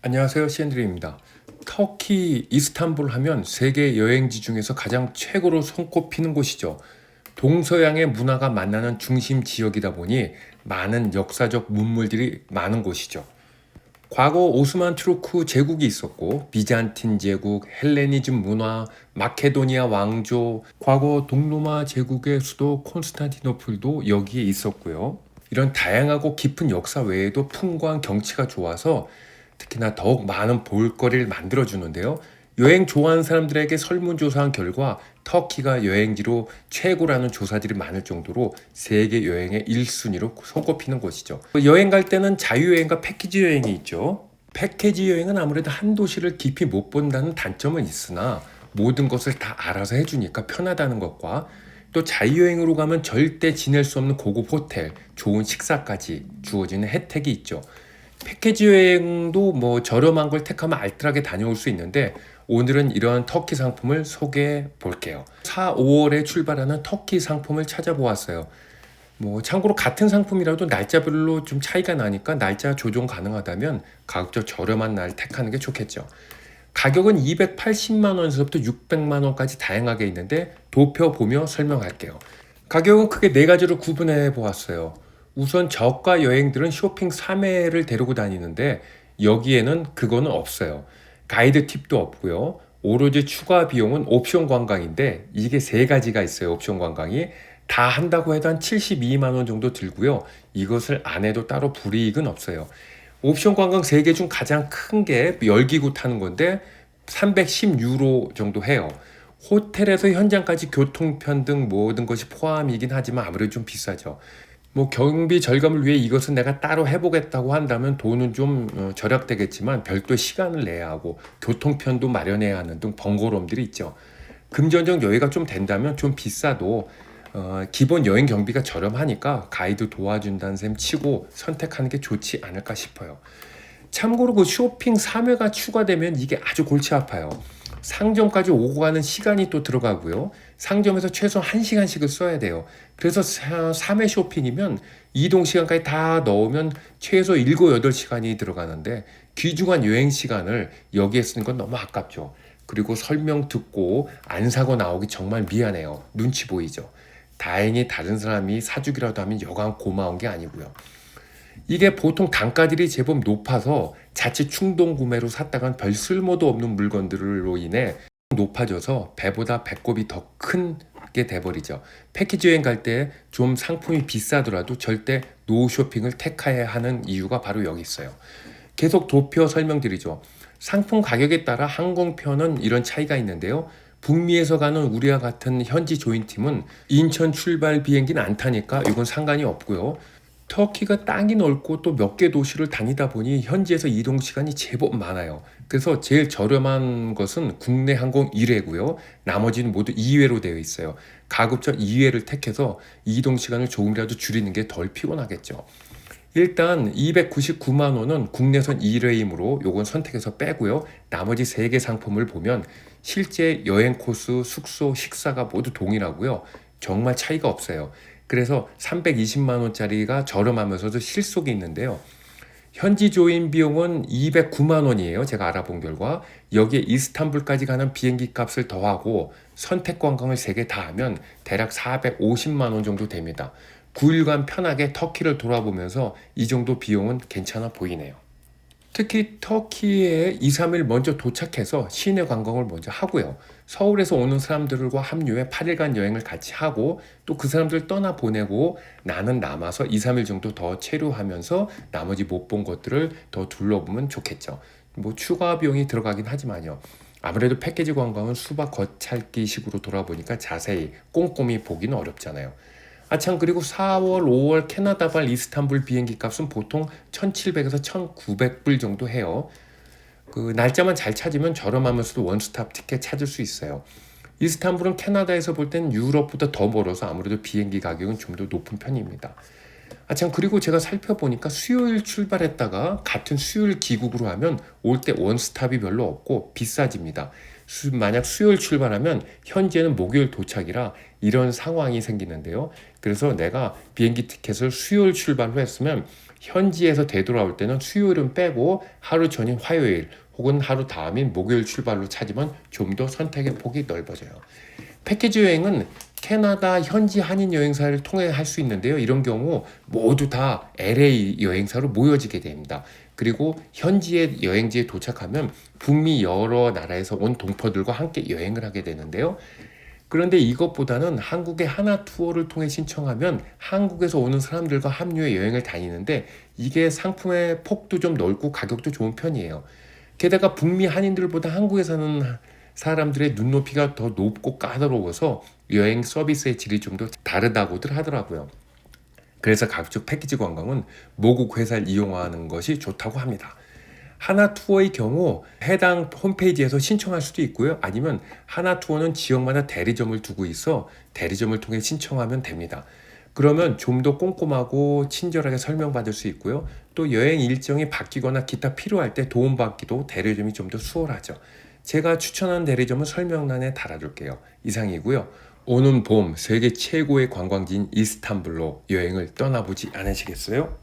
안녕하세요. 시앤드리입니다. 터키 이스탄불 하면 세계 여행지 중에서 가장 최고로 손꼽히는 곳이죠. 동서양의 문화가 만나는 중심 지역이다 보니 많은 역사적 문물들이 많은 곳이죠. 과거 오스만 투르크 제국이 있었고 비잔틴 제국, 헬레니즘 문화, 마케도니아 왕조, 과거 동로마 제국의 수도 콘스탄티노플도 여기에 있었고요. 이런 다양하고 깊은 역사 외에도 풍광 경치가 좋아서 특히나 더욱 많은 볼거리를 만들어 주는데요. 여행 좋아하는 사람들에게 설문조사한 결과 터키가 여행지로 최고라는 조사들이 많을 정도로 세계 여행의 1순위로 손꼽히는 곳이죠. 여행 갈 때는 자유여행과 패키지 여행이 있죠. 패키지 여행은 아무래도 한 도시를 깊이 못 본다는 단점은 있으나 모든 것을 다 알아서 해주니까 편하다는 것과 또 자유여행으로 가면 절대 지낼 수 없는 고급 호텔, 좋은 식사까지 주어지는 혜택이 있죠. 패키지 여행도 뭐 저렴한 걸 택하면 알뜰하게 다녀올 수 있는데 오늘은 이런 터키 상품을 소개해 볼게요. 4, 5월에 출발하는 터키 상품을 찾아보았어요. 뭐 참고로 같은 상품이라도 날짜별로 좀 차이가 나니까 날짜 조정 가능하다면 가급적 저렴한 날 택하는 게 좋겠죠. 가격은 280만 원에서부터 600만 원까지 다양하게 있는데 도표 보며 설명할게요. 가격은 크게 네 가지로 구분해 보았어요. 우선 저가 여행들은 쇼핑 3회를 데리고 다니는데 여기에는 그거는 없어요. 가이드 팁도 없고요. 오로지 추가 비용은 옵션 관광인데 이게 세 가지가 있어요. 옵션 관광이 다 한다고 해도 한 72만 원 정도 들고요. 이것을 안 해도 따로 불이익은 없어요. 옵션 관광 세 개 중 가장 큰 게 열기구 타는 건데 310유로 정도 해요. 호텔에서 현장까지 교통편 등 모든 것이 포함이긴 하지만 아무래도 좀 비싸죠. 뭐 경비 절감을 위해 이것은 내가 따로 해보겠다고 한다면 돈은 좀 어, 절약되겠지만 별도 시간을 내야 하고 교통편도 마련해야 하는 등 번거로움들이 있죠. 금전적 여유가 좀 된다면 좀 비싸도 어, 기본 여행 경비가 저렴하니까 가이드 도와준다는 셈 치고 선택하는 게 좋지 않을까 싶어요. 참고로 그 쇼핑 3회가 추가되면 이게 아주 골치 아파요. 상점까지 오고 가는 시간이 또 들어가고요. 상점에서 최소 1시간씩을 써야 돼요. 그래서 3회 쇼핑이면 이동 시간까지 다 넣으면 최소 7, 8시간이 들어가는데 귀중한 여행 시간을 여기에 쓰는 건 너무 아깝죠. 그리고 설명 듣고 안 사고 나오기 정말 미안해요. 눈치 보이죠. 다행히 다른 사람이 사주기라도 하면 여간 고마운 게 아니고요. 이게 보통 단가들이 제법 높아서 자칫 충동 구매로 샀다간 별 쓸모도 없는 물건들로 인해 높아져서 배보다 배꼽이 더 큰 게 돼버리죠. 패키지 여행 갈 때 좀 상품이 비싸더라도 절대 노 쇼핑을 택해야 하는 이유가 바로 여기 있어요. 계속 도표 설명드리죠. 상품 가격에 따라 항공편은 이런 차이가 있는데요. 북미에서 가는 우리와 같은 현지 조인팀은 인천 출발 비행기는 안 타니까 이건 상관이 없고요. 터키가 땅이 넓고 또 몇 개 도시를 다니다 보니 현지에서 이동 시간이 제법 많아요. 그래서 제일 저렴한 것은 국내 항공 1회고요. 나머지는 모두 2회로 되어 있어요. 가급적 2회를 택해서 이동 시간을 조금이라도 줄이는 게 덜 피곤하겠죠. 일단 299만 원은 국내선 1회이므로 요건 선택해서 빼고요. 나머지 3개 상품을 보면 실제 여행 코스, 숙소, 식사가 모두 동일하고요. 정말 차이가 없어요. 그래서 320만 원짜리가 저렴하면서도 실속이 있는데요. 현지 조인 비용은 209만 원이에요. 제가 알아본 결과 여기에 이스탄불까지 가는 비행기 값을 더하고 선택 관광을 3개 다 하면 대략 450만 원 정도 됩니다. 9일간 편하게 터키를 돌아보면서 이 정도 비용은 괜찮아 보이네요. 특히 터키에 2, 3일 먼저 도착해서 시내 관광을 먼저 하고요. 서울에서 오는 사람들과 합류해 8일간 여행을 같이 하고 또 그 사람들 떠나 보내고 나는 남아서 2, 3일 정도 더 체류하면서 나머지 못 본 것들을 더 둘러보면 좋겠죠. 뭐 추가 비용이 들어가긴 하지만요. 아무래도 패키지 관광은 수박 겉핥기 식으로 돌아보니까 자세히 꼼꼼히 보기는 어렵잖아요. 아 참 그리고 4월, 5월 캐나다발 이스탄불 비행기 값은 보통 1,700에서 1,900불 정도 해요. 그 날짜만 잘 찾으면 저렴하면서도 원스톱 티켓 찾을 수 있어요. 이스탄불은 캐나다에서 볼 땐 유럽보다 더 멀어서 아무래도 비행기 가격은 좀 더 높은 편입니다. 아 참 그리고 제가 살펴보니까 수요일 출발했다가 같은 수요일 귀국으로 하면 올 때 원스톱이 별로 없고 비싸집니다. 수, 만약 수요일 출발하면 현재는 목요일 도착이라 이런 상황이 생기는데요. 그래서 내가 비행기 티켓을 수요일 출발로 했으면 현지에서 되돌아올 때는 수요일은 빼고 하루 전인 화요일 혹은 하루 다음인 목요일 출발로 찾으면 좀 더 선택의 폭이 넓어져요. 패키지 여행은 캐나다 현지 한인 여행사를 통해 할 수 있는데요. 이런 경우 모두 다 LA 여행사로 모여지게 됩니다. 그리고 현지의 여행지에 도착하면 북미 여러 나라에서 온 동포들과 함께 여행을 하게 되는데요. 그런데 이것보다는 한국의 하나 투어를 통해 신청하면 한국에서 오는 사람들과 합류해 여행을 다니는데 이게 상품의 폭도 좀 넓고 가격도 좋은 편이에요. 게다가 북미 한인들보다 한국에 사는 사람들의 눈높이가 더 높고 까다로워서 여행 서비스의 질이 좀 더 다르다고들 하더라고요. 그래서 각종 패키지 관광은 모국 회사를 이용하는 것이 좋다고 합니다. 하나 투어의 경우 해당 홈페이지에서 신청할 수도 있고요. 아니면 하나 투어는 지역마다 대리점을 두고 있어 대리점을 통해 신청하면 됩니다. 그러면 좀 더 꼼꼼하고 친절하게 설명받을 수 있고요. 또 여행 일정이 바뀌거나 기타 필요할 때 도움받기도 대리점이 좀 더 수월하죠. 제가 추천한 대리점은 설명란에 달아둘게요. 이상이고요. 오는 봄 세계 최고의 관광지인 이스탄불로 여행을 떠나보지 않으시겠어요?